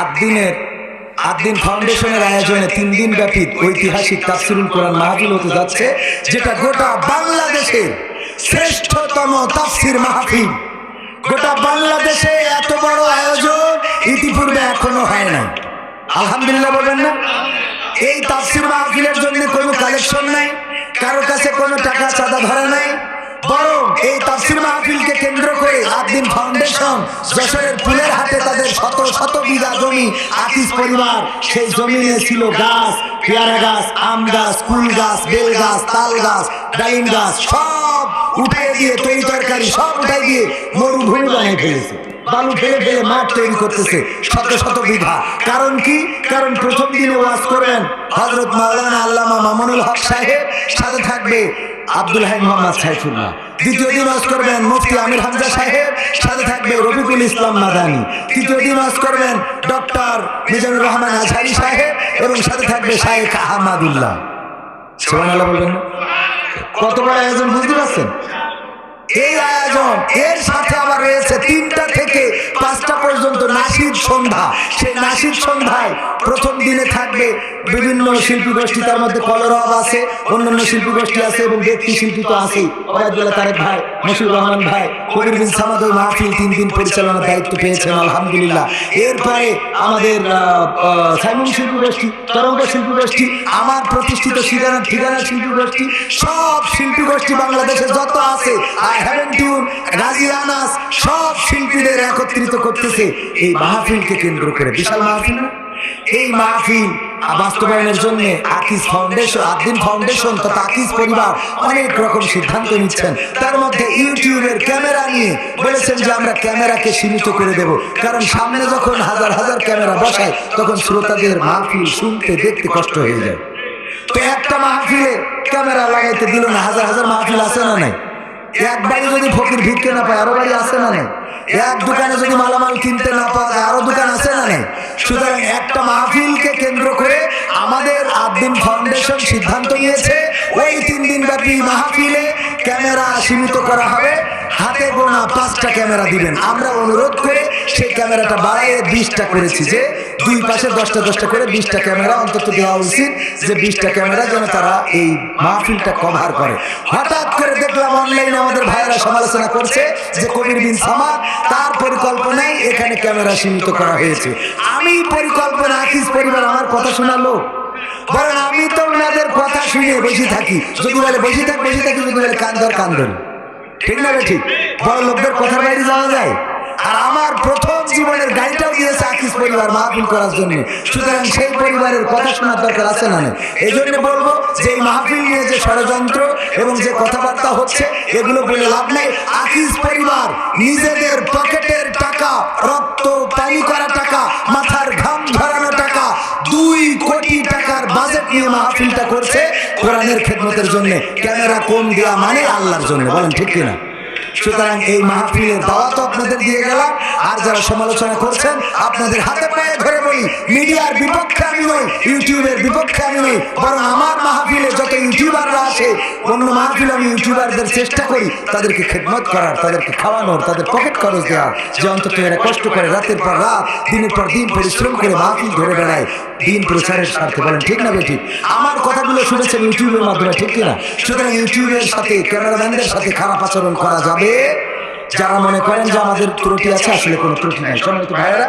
আট দিনের ফাউন্ডেশনের আয়োজনে তিন দিন ব্যাপী ঐতিহাসিক তাফসিরুল কোরআন মাহফিল হতে যাচ্ছে, যেটা গোটা বাংলাদেশের শ্রেষ্ঠতম তাফসির মাহফিল। গোটা বাংলাদেশে এত বড় আয়োজন ইতিপূর্বে এখনও হয় না আলহামদুলিল্লাহ বলবেন না? এই তাফসির মাহফিলের জন্য কোনো কালেকশন নাই, কারও কাছে কোনো টাকা চাঁদা ধরা নাই ফাউন্ডেশন যশোরের ফুলের হাটে তাদের শত শত বিঘা জমি, আতিস পরিবার, সেই ছিল গাছ, পেয়ারা গাছ, আম গাছ গাছ, বেল গাছ, তাল গাছ গাছ, সব দিয়ে, তৈরি তরকারি, সব দিয়ে মরুভূমি বানিয়ে ফেলেছে। বালু ফেলে ফেলে মাঠ তৈরি করতেছে শত শত বিঘা। কারণ কি? কারণ প্রথম দিনে ওয়াজ করবেন হজরত মাওলানা আল্লামা মামুনুল হক সাহেব, সাথে থাকবে আব্দুল হাই মোহাম্মদ সাইফুল্লাহ। দ্বিতীয় দিন আজ করবেন মুফতি আমির হামজা সাহেব, সাথে থাকবে রফিকুল ইসলাম মাদানি। তৃতীয় দিন আজ করবেন ডক্টর মিজানুর রহমান আজহারি সাহেব এবং সাথে থাকবে শাহেখ আহমাদুল্লাহ। সুবহানাল্লাহ বলবেন? কত বড় আয়োজন বুঝতে পারছেন এই আয়োজন, এর সাথে আবার রয়েছে তিনটা থেকে পাঁচটা পর্যন্ত নাসিদ সন্ধ্যা। সেই নাসিদ সন্ধ্যায় প্রথম দিনে থাকবে বিভিন্ন শিল্পী গোষ্ঠী, তার মধ্যে কলরব আছে, অন্যান্য শিল্পী গোষ্ঠী আছে এবং ব্যক্তি শিল্পী তো আছেই। ওবায়দুল্লাহ তারেক ভাই, মশিউর রহমান ভাই, কবির বিন সামাদ মাহফিল তিন দিন পরিচালনার দায়িত্ব পেয়েছেন, আলহামদুলিল্লাহ। এরপরে আমাদের সাইমন শিল্পী গোষ্ঠী, তরঙ্গ শিল্পী গোষ্ঠী, আমার প্রতিষ্ঠিত ঠিকানা ঠিকানা শিল্পী গোষ্ঠী, সব শিল্পী গোষ্ঠী বাংলাদেশে যত আছে আই অনেক রকম সিদ্ধান্ত নিচ্ছেন। তার মধ্যে ইউটিউবের ক্যামেরা নিয়ে বলেছেন যে আমরা ক্যামেরাকে সীমিত করে দেব। কারণ সামনে যখন হাজার হাজার ক্যামেরা বসায়, তখন শ্রোতাদের মাহফিল শুনতে দেখতে কষ্ট হয়ে যায়। তো একটা মাহফিলে ক্যামেরা লাগাইতে দিল না, হাজার হাজার মাহফিল আছে না নাই? এক বাড়ি যদি ফকির ভিড়তে না পায়, আরও বাড়ি আছে না নাই? এক দোকানে যদি মালামাল কিনতে না যায়, আরও দোকান আছে না নাই? সুতরাং একটা মাহফিলকে কেন্দ্র করে আমাদের আদিন ফাউন্ডেশন সিদ্ধান্ত নিয়েছে, ওই তিন দিন ব্যাপী মাহফিলে ক্যামেরা সীমিত করা হবে। হাতে গোনা পাঁচটা ক্যামেরা দিবেন। আমরা অনুরোধ করে সেই ক্যামেরাটা বাড়াইয়ে বিশটা করেছি যে দুই পাশে দশটা দশটা করে বিশটা ক্যামেরা অন্তত দেওয়া উচিত যে বিশটা ক্যামেরা যেন তারা এই মাহফিলটা কভার করে। হঠাৎ করে দেখলাম অনলাইনে আমাদের ভাইয়েরা সমালোচনা করছে যে কবির বিন সামাদ তার পরিকল্পনায় এখানে ক্যামেরা সীমিত করা হয়েছে। আমি পরিকল্পনা, আকিস পরিবার আমার কথা শোনালো। বলেন আমি তো ওনাদের কথা শুনে বসে থাকি। যদি বলে বসে থাক, বসে থাকি, যদি বলে কান্দর কান্দর। ঠিক না ঠিক? বড় লোকদের কথার বাইরে যাওয়া যায়। আর আমার প্রথম জীবনের গাড়িটাও দিয়েছে আকিস পরিবার মাহফিল করার জন্য। সুতরাং সেই পরিবারের কথা শোনার দরকার আছে না এই জন্য বলব যে এই মাহফিল নিয়ে যে ষড়যন্ত্র এবং যে কথাবার্তা হচ্ছে, এগুলো বলে লাভ নেই। আকিস পরিবার নিজেদের পকেটের টাকা, রক্ত পানি করা টাকা, মাথার ঘাম ধরানো টাকা, দুই কোটি টাকার বাজেট নিয়ে মাহফিলটা করছে কোরআনের খেদমতের জন্য। ক্যামেরা কম দেওয়া মানে আল্লাহর জন্য, বলেন ঠিক কিনা? সুতরাং এই মাহফিলের দাওয়াত আপনাদের দিয়ে গেলাম। আর যারা সমালোচনা করছেন, আপনাদের হাতে পায়ে ধরে বলি মিডিয়ার বিপক্ষে আমি নই, ইউটিউবের বিপক্ষে আমি নই, বরং আমার মাহফিলে যত ইউটিউবাররা আসে অন্য মাহফিলে আমি ইউটিউবারদের চেষ্টা করি তাদেরকে খেদমত করার, তাদেরকে খাওয়ানোর, তাদের পকেট খরচ দেওয়ার, যে অন্তত এরা কষ্ট করে রাতের পর রাত, দিনের পর দিন পরিশ্রম করে মাহফিল ধরে বেড়ায়, দিন প্রচারের স্বার্থে, বলেন ঠিক না ঠিক আমার কথাগুলো শুনেছেন ইউটিউবের মাধ্যমে, ঠিক কিনা? সুতরাং ইউটিউবের সাথে ক্যামেরাম্যানদের সাথে খারাপ আচরণ করা যাবে? যারা মনে করেন যে আমাদের ত্রুটি আছে, আসলে কোনো ত্রুটি নাই। সম্মানিত ভাইয়েরা